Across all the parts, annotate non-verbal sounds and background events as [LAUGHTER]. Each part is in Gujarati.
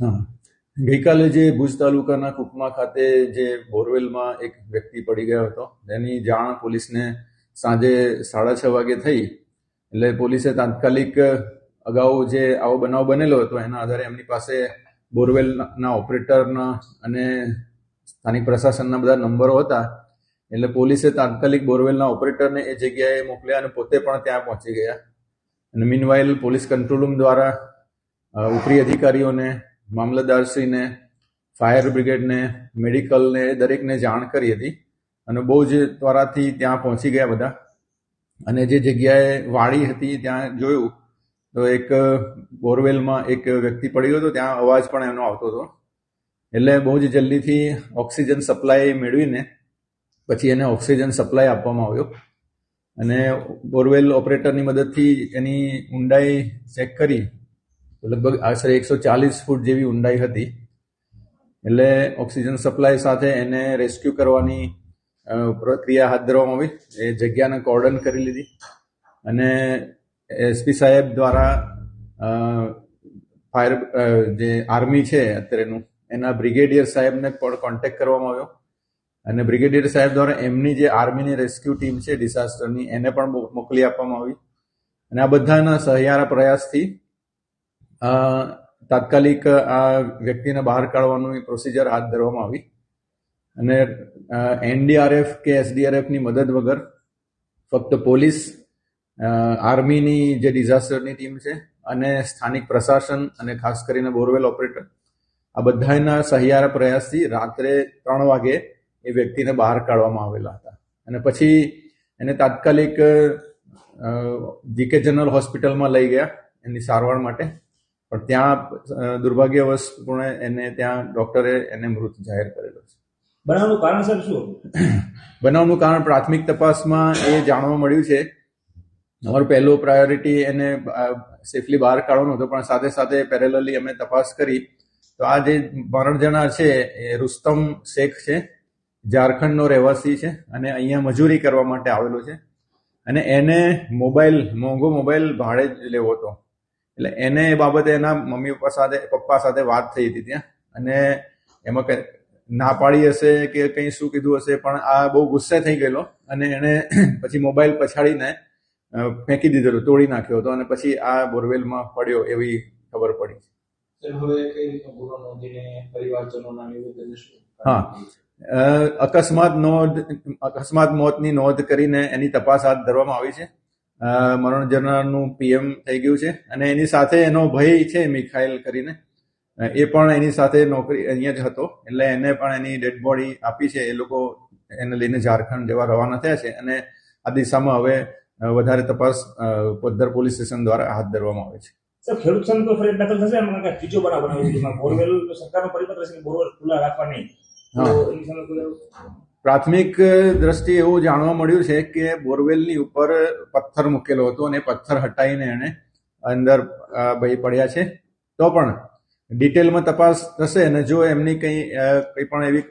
હા. ગઈકાલે જે ભુજ તાલુકાના કુકમા ખાતે જે બોરવેલમાં એક વ્યક્તિ પડી ગયો હતો. તેની જાણ પોલીસને સાંજે સાડા છ વાગે થઈ. એટલે પોલીસે તાત્કાલિક અગાઉ જે આવો બનાવ બનેલો હતો એના આધારે એમની પાસે બોરવેલના ઓપરેટરના અને સ્થાનિક પ્રશાસનના બધા નંબરો હતા. એટલે પોલીસે તાત્કાલિક બોરવેલના ઓપરેટરને એ જગ્યાએ મોકલ્યા અને પોતે પણ ત્યાં પહોંચી ગયા. અને મીનવાઇલ પોલીસ કંટ્રોલ રૂમ દ્વારા ઉપરી અધિકારીઓને, મામલતદારશ્રીને ફાયર બ્રિગેડને મેડિકલને દરેકને જાણ કરી હતી. અને બહુ જ ત્વરાથી ત્યાં પહોંચી ગયા બધા. અને જે જગ્યાએ વાડી હતી ત્યાં જોયું, તો એક બોરવેલમાં એક વ્યક્તિ પડી ગયો હતો, ત્યાં અવાજ પણ એનો આવતો હતો. એટલે બહુ જ જલ્દીથી ઓક્સિજન સપ્લાય મેળવીને પછી એને ઓક્સિજન સપ્લાય આપવામાં આવ્યો. અને બોરવેલ ઓપરેટરની મદદથી એની ઊંડાઈ ચેક કરી. લગભગ આશરે એકસો ચાલીસ ફૂટ જેવી ઊંડાઈ હતી. એટલે ઓક્સિજન સપ્લાય સાથે એને રેસ્ક્યુ કરવાની પ્રક્રિયા હાથ ધરવામાં આવી. એ જગ્યાને કોર્ડન કરી લીધી. અને એસપી સાહેબ દ્વારા ફાયર જે આર્મી છે અત્યારેનું એના બ્રિગેડિયર સાહેબને પણ કોન્ટેક્ટ કરવામાં આવ્યો. અને બ્રિગેડિયર સાહેબ દ્વારા એમની જે આર્મીની રેસ્ક્યુ ટીમ છે ડિઝાસ્ટરની એને પણ મોકલી આપવામાં આવી. અને આ બધાના સહિયારા પ્રયાસથી તાત્કાલિક આ વ્યક્તિને બહાર કાઢવાનું પ્રોસિજર હાથ ધરવામાં આવી. અને એનડીઆરએફ કે એસડીઆરએફની મદદ વગર ફક્ત પોલીસ આર્મીની જે ડિઝાસ્ટરની ટીમ છે અને સ્થાનિક પ્રશાસન અને ખાસ કરીને બોરવેલ ઓપરેટર, આ બધાના સહિયારા પ્રયાસથી રાત્રે ત્રણ વાગે એ વ્યક્તિને બહાર કાઢવામાં આવેલા હતા. અને પછી એને તાત્કાલિક જીકે જનરલ હોસ્પિટલમાં લઈ ગયા એની સારવાર માટે. પણ ત્યાં દુર્ભાગ્યવશપણે એને ત્યાં ડોક્ટરે એને મૃત જાહેર કરેલો છે. બનાવનું કારણ સર શું? બનાવનું કારણ પ્રાથમિક તપાસમાં એ જાણવા મળ્યું છે. અમારું પહેલું પ્રાયોરિટી એને સેફલી બહાર કાઢવાનું હતું પણ સાથે સાથે પેરેલલી અમે તપાસ કરી. તો આ જે મરણ જનાર છે એ રુસ્તમ શેખ છે. ઝારખંડનો રહેવાસી છે અને અહીંયા મજૂરી કરવા માટે આવેલો છે. અને એને મોબાઈલ મોંઘો મોબાઈલ ભાડે જ લેવો હતો. એટલે એને એ બાબતે એના મમ્મી પપ્પા સાથે પપ્પા સાથે વાત થઈ હતી ત્યાં. અને એમાં કંઈ ના પાડી હશે કે કંઈ શું કીધું હશે પણ આ બહુ ગુસ્સે થઈ ગયેલો. અને એણે [CLEARS THROAT] પછી મોબાઈલ પછાડીને ફેંકી દીધેલો તોડી નાખ્યો હતો. અને પછી આ બોરવેલમાં પડ્યો એવી ખબર પડી. હા. અકસ્માત નોંધ અકસ્માત મોતની નોંધ કરીને એની તપાસ હાથ ધરવામાં આવી છે. અ, મરણ પીએમ થઈ ગયું છે અને એની સાથે એનો ભય છે મિખાઈલ કરીને. એ પણ એની સાથે નોકરી અહીંયા જ હતો. એટલે એને પણ એની ડેડ બોડી આપી છે. એ લોકો એને લઈને ઝારખંડ જવા રવાના થયા છે અને આ દિશામાં હવે વધારે તપાસ પદ્ધર પોલીસ સ્ટેશન દ્વારા હાથ ધરવામાં આવે છે. સર ખેડૂત સંઘ ફરિયાદ દાખલ થશે? બોરવેલ સરકારનો પરિપત્ર છે બોરવેલ ખુલ્લા રાખવા નહીં. પ્રાથમિક દ્રષ્ટિએ એવું જાણવા મળ્યું છે કે બોરવેલની ઉપર પથ્થર મૂકેલો હતો અને પથ્થર હટાવીને એણે અંદર ભાઈ પડ્યા છે. તો પણ ડિટેલમાં તપાસ થશે અને જો એમની કંઈ કંઈ પણ એવી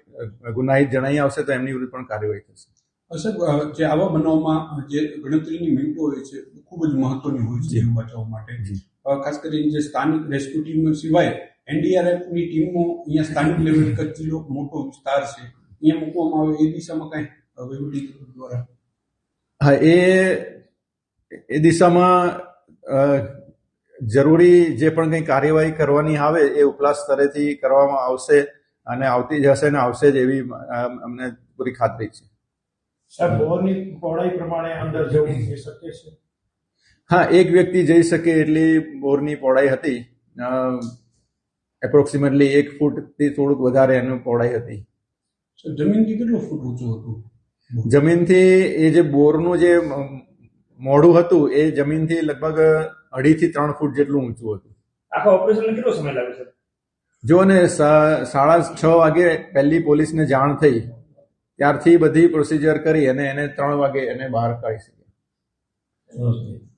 ગુનાહિત જણાઈ આવશે તો એમની વિરુદ્ધ પણ કાર્યવાહી થશે. સાહેબ જે આવા બનાવમાં જે ગણતરીની મિનિટો હોય છે એ ખૂબ જ મહત્વની હોય છે જીવ બચાવવા માટે. ખાસ કરીને જે સ્થાનિક રેસ્ક્યુ ટીમ સિવાય એનડીઆરએફની ટીમો અહીંયા સ્થાનિક લેવલ કચ્છનો મોટો વિસ્તાર છે. અહીંયા મૂકવામાં આવે એ દિશામાં કાંઈ વહીવટી દ્વારા? હા એ એ દિશામાં જરૂરી જે પણ કંઈ કાર્યવાહી કરવાની આવે એ ઉપલા સ્તરેથી કરવામાં આવશે અને આવતી જ હશે ને આવશે જ એવી અમને પૂરી ખાતરી છે. સાહેબ બોરની પહોળાઈ પ્રમાણે અંદર જવું શક્ય છે? હા એક વ્યક્તિ જઈ શકે એટલી બોરની પહોળાઈ હતી. એપ્રોક્સિમેટલી એક ફૂટથી થોડુંક વધારે એનું પહોળાઈ હતી. જમીનથી કેટલો ફૂટ ઊંચું હતું? જમીનથી એ જે બોરનું જે મોઢું હતું એ જમીનથી લગભગ અઢીથી ત્રણ ફૂટ જેટલું ઊંચું હતું. આખા ઓપરેશનને કેટલો સમય લાગ્યો સર જો ને સાડા છ વાગે પહેલી પોલીસને જાણ થઈ ત્યારથી બધી પ્રોસિજર કરી અને એને ત્રણ વાગે એને બહાર કાઢી નમસ્તે